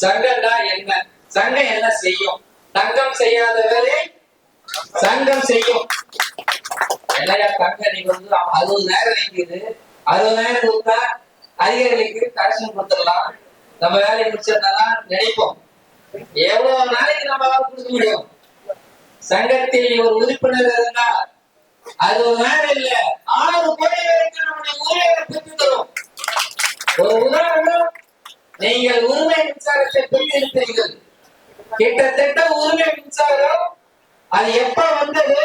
சங்கம்னா என்ன? சங்கம் என்ன செய்யும்? தங்கம் செய்யாத வேலை சங்கம் செய்யும். என்னையா தங்க? நீங்க வந்து அறுபது அறுபதாயிரம் அறுபது நேரம் கொடுத்தா அதிகாரிகளுக்கு கரெக்ஷன் கொடுத்துடலாம். நம்ம வேலையை முடிச்சிருந்தாலும் நினைப்போம். எவ்வளவு நாளைக்கு நம்ம கொடுக்க முடியும்? சங்கத்தில் ஒரு உறுப்பினர் இருந்தால் அது நேரம் இல்ல. ஆறு கோடி வரைக்கும் நம்முடைய ஊழியரை பெற்று தரும் ஒரு உதாரணம் நீங்கள் உரிமை மின்சாரத்தை பெற்றிருப்பீர்கள் கிட்டத்தட்ட உரிமை மின்சாரம் அது எப்ப வந்தது?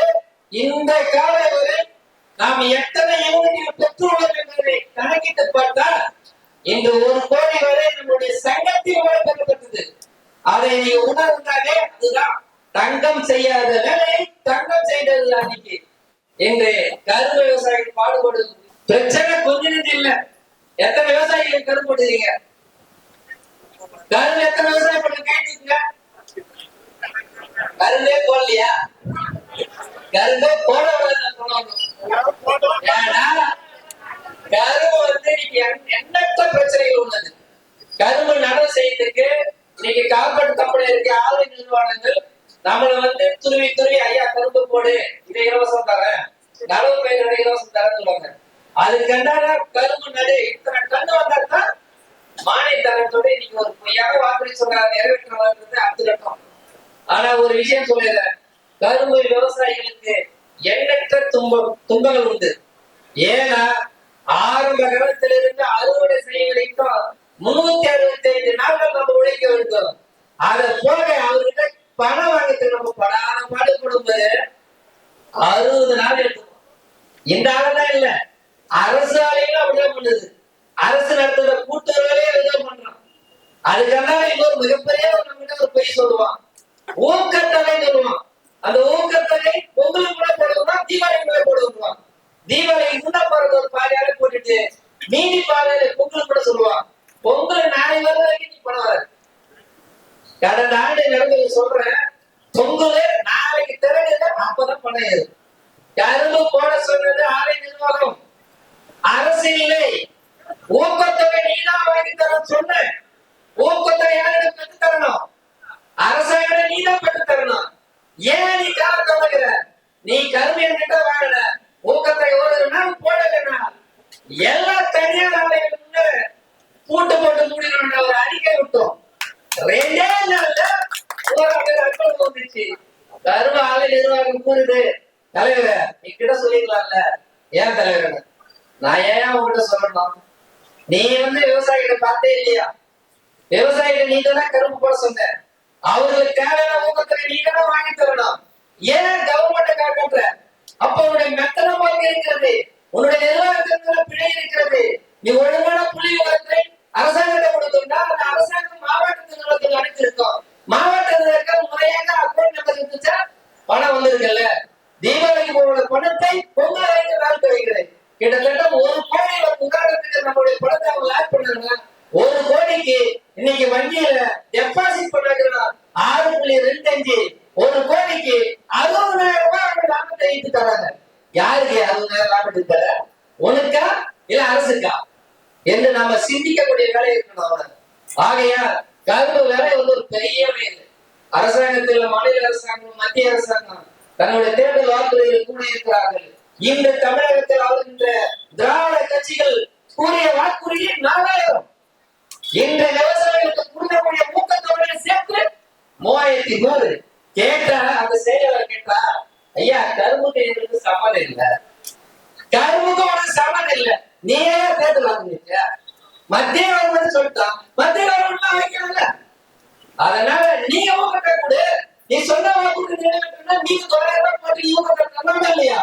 இந்த கால வரை நாம் எத்தனை யூனிட்டில் பெற்றுள்ளோம் என்பதை கணக்கிட்டு பார்த்தால் இந்த ஒரு கோடி வரை நம்முடைய சங்கத்தில் மூலம் அதை நீ உணர்ந்தாலே அதுதான். தங்கம் செய்யாத வேலை தங்கம் செய்தது அன்னைக்கு என்று கரும்பு விவசாயிகள் பாடுபடுது பிரச்சனை கொஞ்சம் இல்ல. எத்தனை விவசாயிகள் கரும்புடுறீங்க கருள் எத்தனை விவசாயம் பண்ண கேட்டீங்க? கருளே போடலையா? கரும்பே போட ஏன்னா கரும்பு வந்து நீங்க எண்ணற்ற பிரச்சனைகள் உள்ளது. கரும்பு நடவு செய்யறதுக்கு இன்னைக்கு கார்பரேட் கம்பெனி இருக்க ஆலை நிர்வாகங்கள் நம்மள வந்து துருவி துருவி ஐயா கரும்பு போடு இதை இலவசம் தரேன். நடவு பயிரோட இலவசம் தரேன் சொல்லுவாங்க. அதுக்கு என்னன்னா கரும்பு நடு இத்தனை கண்ணு வந்தா தான் மானிய நீங்க இன்னைக்கு ஒரு பொய்யாக வாக்குறுதி சொல்றாங்க நிறைவேற்றுறது அடுத்த ஆனா ஒரு விஷயம் சொல்லிடுறேன் கரும்பு விவசாயிகளுக்கு எண்ணற்ற துன்பம் துன்பங்கள் உண்டு. ஏன்னா ஆரம்ப காலத்திலிருந்து அறுவடை செய்ய வரைக்கும் முன்னூத்தி அறுபத்தி ஐந்து நாட்கள் நம்ம உழைக்க வேண்டும். அதை போக அவர்கிட்ட பணம் வாங்கறதுக்கு நம்ம படாத பாடு கொடுப்பது அறுபது நாள் எடுக்கும். இந்த ஆளுதான் இல்ல. அரசு ஆலையும் அப்படிதான் பண்ணுது. அரசு நடத்துற கூட்டுறவே அதுதான் பண்றான். அதுக்காக இன்னொரு மிகப்பெரிய ஒரு நம்மகிட்ட ஒரு பொய் சொல்லுவான். ஊக்கத்தலை சொல்லுவான். அந்த ஊக்கத்தலை பொங்கலுக்கு கூட போடுவான் தீபாவளிக்கு கூட போடுவான் தீபாவளிக்கு முன்ன போறது ஒரு பாதையால போட்டுட்டு மீதி பாதையில பொங்கல் கூட சொல்லுவான். பொங்கல் நாளை வர வரைக்கும் நீ பணம் வராது. கடந்த ஆண்டு நடந்தது சொல்றேன்? பொங்கல் நாளைக்கு திறகுல அப்பதான் பணம் ஏறும் போட சொன்னது? ஆலை நிர்வாகம். அரசு இல்லை. ஊக்கத்தொகை நீதான் வாங்கி தர சொன்ன ஊக்கத்தொகை யாரிடம் பெற்று தரணும்? அரசாங்கம் நீதான் பெற்று தரணும். ஏன் நீ கால தொடங்குற நீ கரும்பு என்கிட்ட வாங்கல ஊக்கத்தை ஒரு நாள் போடலன்னா எல்லா தனியார் ஆலைகள் கூட்டு போட்டு மூடினோம் ஒரு அறிக்கை விட்டோம். ரெண்டே நாள்ல ஊரக அற்புதம் வந்துச்சு கரும ஆலை நிர்வாகம் கூறுது. தலைவர் நீ கிட்ட சொல்லிக்கலாம்ல ஏன் தலைவர்? நான் ஏன் உங்ககிட்ட சொல்லணும்? நீ வந்து விவசாயிகளை பார்த்தே இல்லையா? விவசாயிகள் நீ தானே கரும்பு போட சொன்ன. அவர்களுக்கு தேவையான ஊக்கத்தை நீ தானே வாங்கி தரணும். ஏன் கவர்மெண்ட் காட்டுற அப்ப உன்னுடைய மெத்தனமாக இருக்கிறது. உன்னுடைய நிர்வாகத்தின் பிழை இருக்கிறது. நீ ஒழுங்கான புள்ளி உரத்தை அரசாங்கத்தை கொடுத்தோம்னா அந்த அரசாங்கம் மாவட்ட நிறுவனத்துக்கு அனுப்பிச்சிருக்கோம் மாவட்டத்தில் இருக்க முறையாக அக்கௌண்ட் நம்பர் இருந்துச்சா? பணம் வந்திருக்குல்ல. தீபாவளிக்கு போன பணத்தை பொங்கல் வரைக்கும் நான் வைக்கிறேன் கிட்டத்தட்ட ஒரு அவங்க ஒரு கோடிக்கு இன்னைக்கு வங்கியில டெபாசிட் பண்ணாங்கன்னா ஆறு புள்ளி ரெண்டு அஞ்சு ஒரு கோடிக்கு அறுபதாயிரம் ரூபாய் அவங்க லாபத்தை ஈட்டு தராங்க. யாருக்கு அறுபதாயிரம் லாபத்தை தர? உனக்கா இல்ல அரசுக்கா? என்று நாம சிந்திக்கக்கூடிய வேலை இருக்கணும் அவன ஆகையா கரும்பு வேலை வந்து ஒரு பெரிய வேலை. அரசாங்கத்தில் மாநில அரசாங்கம் மத்திய அரசாங்கம் தன்னுடைய தேர்தல் வாக்குறுதியில் இருக்கிறார்கள். இந்த தமிழகத்தில் ஆளுகின்ற திராவிட கட்சிகள் கூறிய வாக்குறுதி நாலாயிரம். இன்று விவசாயிகளுக்கு கொடுக்கக்கூடிய ஊக்கத்தொகையை சேர்த்து மூவாயிரத்தி நூறு. கேட்டா அந்த செயலவர் கேட்டா ஐயா கரும்புக்கு எங்களுக்கு சம்மதம் இல்ல. கரும்புக்கு உனக்கு சம்மதம் இல்ல. நீ ஏன் தேர்தல் வாங்குறீங்க மத்திய கவர்மெண்ட் சொல்லிட்டான் மத்திய கவர்மெண்ட் வைக்கணும்ல அதனால நீங்க ஊக்கத்தை கொடு. நீ சொன்ன வாக்குறுதி நீங்க தொள்ளாயிரம் ரூபாய் போட்டு ஊக்கத்தை தந்தாங்க இல்லையா?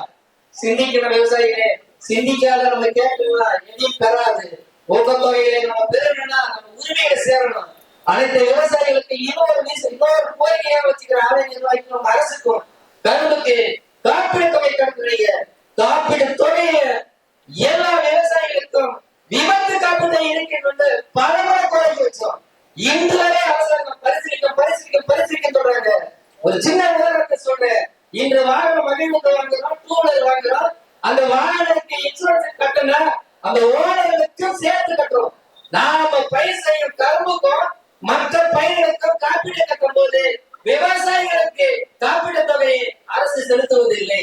சிந்திக்கிற விவசாயிகளே சிந்திக்காத நம்ம கேட்கலாம் எதையும் பெறாது. ஊக்கத்தொகையில நம்ம பெறணும்னா நம்ம உரிமையை சேரணும். அனைத்து விவசாயிகளுக்கு இன்னொரு மீச- இன்னொரு கோரிக்கையா வச்சுக்கிற ஆலை நிர்வாகிக்கும் அரசுக்கும் கரும்புக்கு காப்பீடு தொகை கட்டுறீங்க காப்பீடு தொகையை எல்லா விவசாயிகளுக்கும் விபத்து காப்பீடு இருக்கின்றது பலமுறை கோரிக்கை வச்சோம். இன்று வரை அரசாங்கம் பரிசீலிக்க பரிசீலிக்க பரிசீலிக்க சொல்றாங்க. ஒரு சின்ன உதாரணத்தை சொல்றேன். இன்று வாகனம் மகிழ்வுக்கு வாங்குறோம் டூ வீலர் வாங்குறோம். அந்த வாகனத்துக்கு இன்சூரன்ஸ் கட்டண அந்த ஓனர்களுக்கும் சேர்த்து கட்டுறோம். நாம பயிர் செய்யும் கரும்புக்கும் மற்ற பயிர்களுக்கும் காப்பீடு கட்டும் போது விவசாயிகளுக்கு காப்பீடு தொகையை அரசு செலுத்துவதில்லை.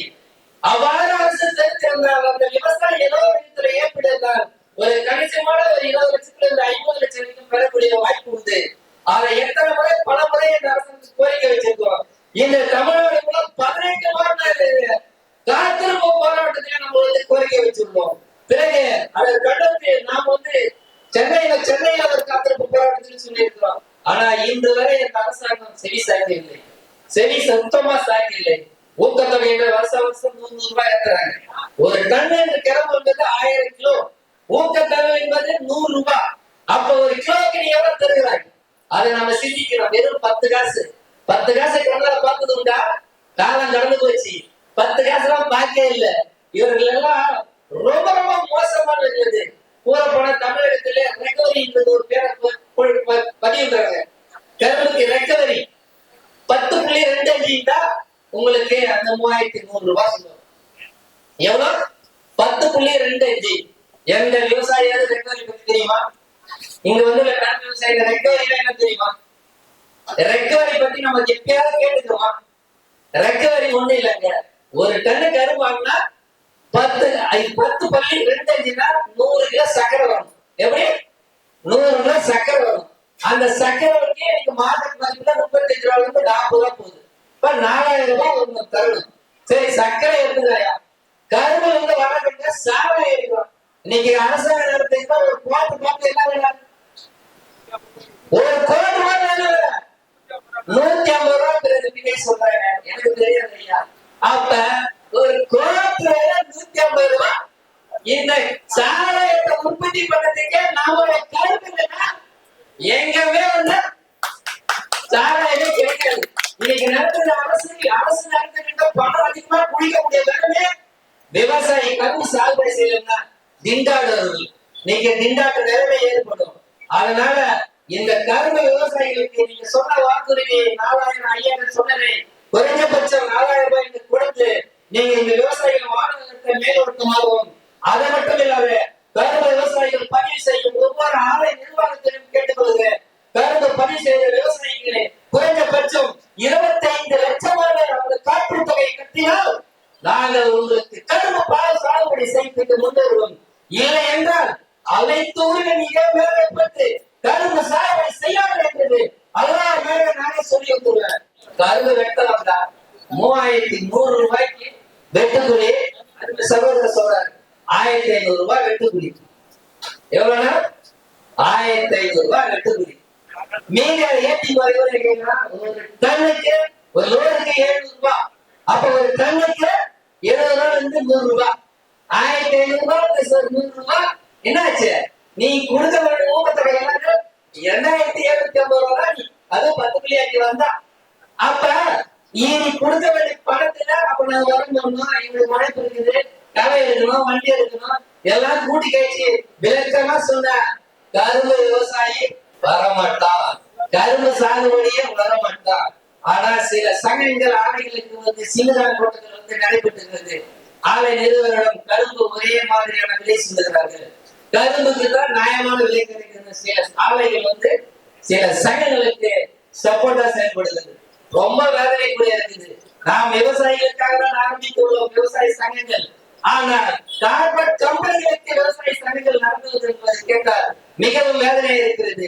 அவ்வாறு அரசு செலுத்தியிருந்தால் அந்த விவசாயி ஏதோ விதத்துல ஏற்பட்டிருந்தால் ஒரு கணிசமான ஒரு இருபது லட்சத்துல இருந்து ஐம்பது லட்சம் வரைக்கும் பெறக்கூடிய வாய்ப்பு உண்டு. அதை எத்தனை முறை பல முறை இந்த அரசு கோரிக்கை வச்சிருக்கோம் இந்த தமிழக மூலம் பதினெட்டு மாதம் காத்திருப்பு போராட்டத்தில் நம்ம வந்து கோரிக்கை வச்சிருந்தோம் பிறகு அதை கடந்து நாம் வந்து சென்னையில சென்னையில ஒரு காத்திருப்பு போராட்டத்தில் சொல்லியிருக்கிறோம் ஆனா இன்று வரை இந்த அரசாங்கம் செவி சாய்க்கவில்லை செவி சுத்தமா சாய்க்கவில்லை ஊக்கத்தொகை என்று வருஷம் வருஷம் நூறு ரூபாய் ஏத்துறாங்க ஒரு டன் என்று கிளம்பு என்பது ஆயிரம் கிலோ ஊக்கத்தொகை என்பது நூறு ரூபாய் அப்ப ஒரு கிலோக்கு நீ எவ்வளவு தருகிறாய் அதை நம்ம சிந்திக்கிறோம் வெறும் பத்து காசு பத்து காசு கண்ணால பார்த்தது உண்டா காலம் கடந்து போச்சு பத்து காசு எல்லாம் பார்க்கவே இல்ல இவர்கள் எல்லாம் ரொம்ப ரொம்ப மோசமான இருந்தது கூற போன தமிழகத்திலே ரெக்கவரி என்பது ஒரு பேரை ப- ப- கரும்புக்கு ரெக்கவரி. பத்து புள்ளி ரெண்டு அஞ்சுட்டா உங்களுக்கு அந்த மூவாயிரத்தி நூறு ரூபாய் சொல்லுவாங்க. எவ்வளவு பத்து புள்ளி ரெண்டு அஞ்சு எந்த விவசாயியாவது ரெக்கவரி பத்தி தெரியுமா? இங்க வந்து வேளாண் விவசாயிகள் ரெக்கவரி என்ன தெரியுமா? ரெக்கவரி பத்தி நம்ம எப்பயாவது கேட்டுக்கிறோமா? ரெக்கவரி ஒண்ணு இல்லைங்க. ஒரு டன்னு கரும்பு வாங்கினா பத்து பத்து பள்ளி ரெண்டு அஞ்சுனா நூறு கிலோ சக்கரை வரும். எப்படி? நூறு கிலோ சக்கரை வரும். அந்த சக்கரை மார்க்கெட் மதிப்புல முப்பத்தஞ்சு ரூபாய்ல இருந்து நாற்பது ரூபாய் போகுது. இப்ப நாலாயிரம் ரூபாய் ஒண்ணு தரணும். சரி சர்க்கரை எடுத்துக்கலையா கரும்பு வந்து வளர்க்கங்க சாராயம் எடுக்கிறோம் இன்னைக்கு அரசாங்க நடத்துறீங்கன்னா ஒரு கோட்டு பார்த்து என்ன வேணும் ஒரு கோட்டு பார்த்து என்ன வேணும் நூத்தி ஐம்பது ரூபாய் பிறகு சொல்றாங்க எனக்கு தெரியாது ஐயா. அப்ப அரசு நடத்துகின்ற பணம் அதிகமா குடிக்க முடியாதுன்னு விவசாயி கரும்பு சாகுபடி செய்யலாம் திண்டாடுவார்கள் நீங்க திண்டாட்ட நிலைமை ஏற்படும் அதனால இந்த கரும விவசாயிகளுக்கு நீங்க சொன்ன வாக்குறுதியை நாலாயிரம் ஐயாயிரம் சொன்னதை குறைஞ்சபட்சம் நாலாயிரம் ரூபாய்க்கு கொடுத்து நீங்க இந்த விவசாயிகள் வாங்குவதற்கு மேலோட்டமாகவும் அது மட்டும் என்றால் அனைத்து உரிமையும் மேற்பட்டு கரும்பு சாகுபடி செய்யாமல் என்பது அல்லாஹ் மேல நானே சொல்லி வந்துள்ளேன் கரும்பு வெட்டலாம் தான் மூவாயிரத்தி நூறு ரூபாய்க்கு வெட்டுக்குழி. அந்த சகோதரர் சொல்றாரு. ஆயிரத்தி ஐநூறு ரூபாய் வெட்டுக்குழி. எவ்வளவுனா ஆயிரத்தி ஐநூறு ரூபாய் வெட்டுக்குழி. மீதி அதை ஏற்றி வருகிறீங்கன்னா ஒரு டன்னுக்கு ஒரு எழுநூறு ரூபாய். அப்ப ஒரு டன்னுக்கு இருபது ரூபாய் இருந்து நூறு ரூபாய். ஆயிரத்தி ஐநூறு ரூபாய் நூறு ரூபாய். என்னாச்சு? நீ கொடுத்த வேண்டிய ஊக்கத்தொகை எல்லாமே இரண்டாயிரத்தி எழுநூத்தி ஐம்பது ரூபாய் நீ அதுவும் பத்து பிள்ளையாக்கி வந்தா. அப்ப நீ கொடுக்க வேண்டிய பணத்துல அப்ப நான் வரணும் எங்களுக்கு மழைப்பு இருக்குது களை எடுக்கணும் வண்டி எடுக்கணும் எல்லாம் கூட்டி கழிச்சு விளக்கமா சொன்ன கரும்பு விவசாயி வரமாட்டான். கரும்பு சாகுபடியே வரமாட்டான். ஆனா சில சங்கங்கள் ஆலைகளுக்கு வந்து சிங்கதான் கூட்டங்கள் வந்து நடைபெற்றுகிறது. ஆலை நிறுவனம் கரும்பு ஒரே மாதிரியான விலை சொல்லுகிறார்கள் கரும்புக்கு தான் நியாயமான விலை கிடைக்கிறது சில ஆலைகள் வந்து சில சங்கங்களுக்கு சப்போர்ட்டா செயல்படுகிறது. ரொம்ப வேதனைக்குரிய இருக்குது. நாம் விவசாயிகளுக்காக தான் ஆரம்பித்துள்ளோம் விவசாய சங்கங்கள். ஆனால் கார்பரேட் கம்பெனிகளுக்கு விவசாய சங்கங்கள் நடத்துவது என்பதை கேட்டால் மிகவும் வேதனை இருக்கிறது.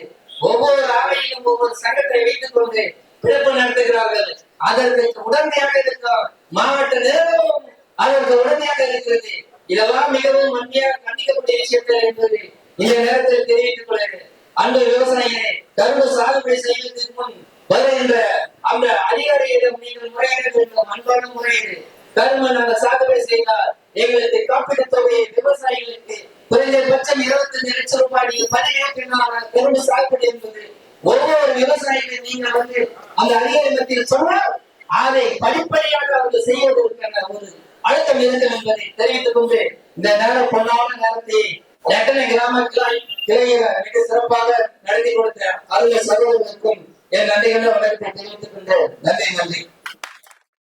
ஒவ்வொரு ஆலையிலும் ஒவ்வொரு சங்கத்தை வைத்துக் கொண்டு பிறப்பு நடத்துகிறார்கள். அதற்கு உடனடியாக இருக்கும் மாவட்ட நிர்வாகம் அதற்கு உடனடியாக இருக்கிறது. இதெல்லாம் மிகவும் வன்மையாக கண்டிக்கக்கூடிய விஷயங்கள் என்பது இந்த நேரத்தில் தெரிவித்துக் கொள்கிறேன். அன்பு விவசாயிகளை கரும்பு சாகுபடி செய்வதற்கு முன் வருகின்ற அந்த அதிகாரியிடம் நீங்கள் முறையிட வேண்டும் அன்பான முறையீடு. கரும்பு நாங்கள் சாகுபடி செய்தால் எங்களுக்கு காப்பீட்டு தொகையை விவசாயிகளுக்கு குறைந்தபட்சம் இருபத்தஞ்சு லட்சம் ரூபாய் நீங்க பதினேற்றினால் கரும்பு சாகுபடி என்பது ஒவ்வொரு விவசாயிகளும் நீங்கள் வந்து அந்த அதிகாரி மத்தியில் சொன்னால் அதை படிப்படியாக அவர்கள் செய்வதற்கான ஒரு அழுத்தம் இருக்கும் என்பதை தெரிவித்துக் கொண்டு இந்த நேரம் பொன்னான நேரத்தை எட்டனை கிராம கிளை மிக சிறப்பாக நடத்தி கொடுத்த அருள் சகோதரர்களுக்கும் என் நன்றிகளை வணக்கத்தை தெரிவித்துக் கொண்டு நன்றி நன்றி.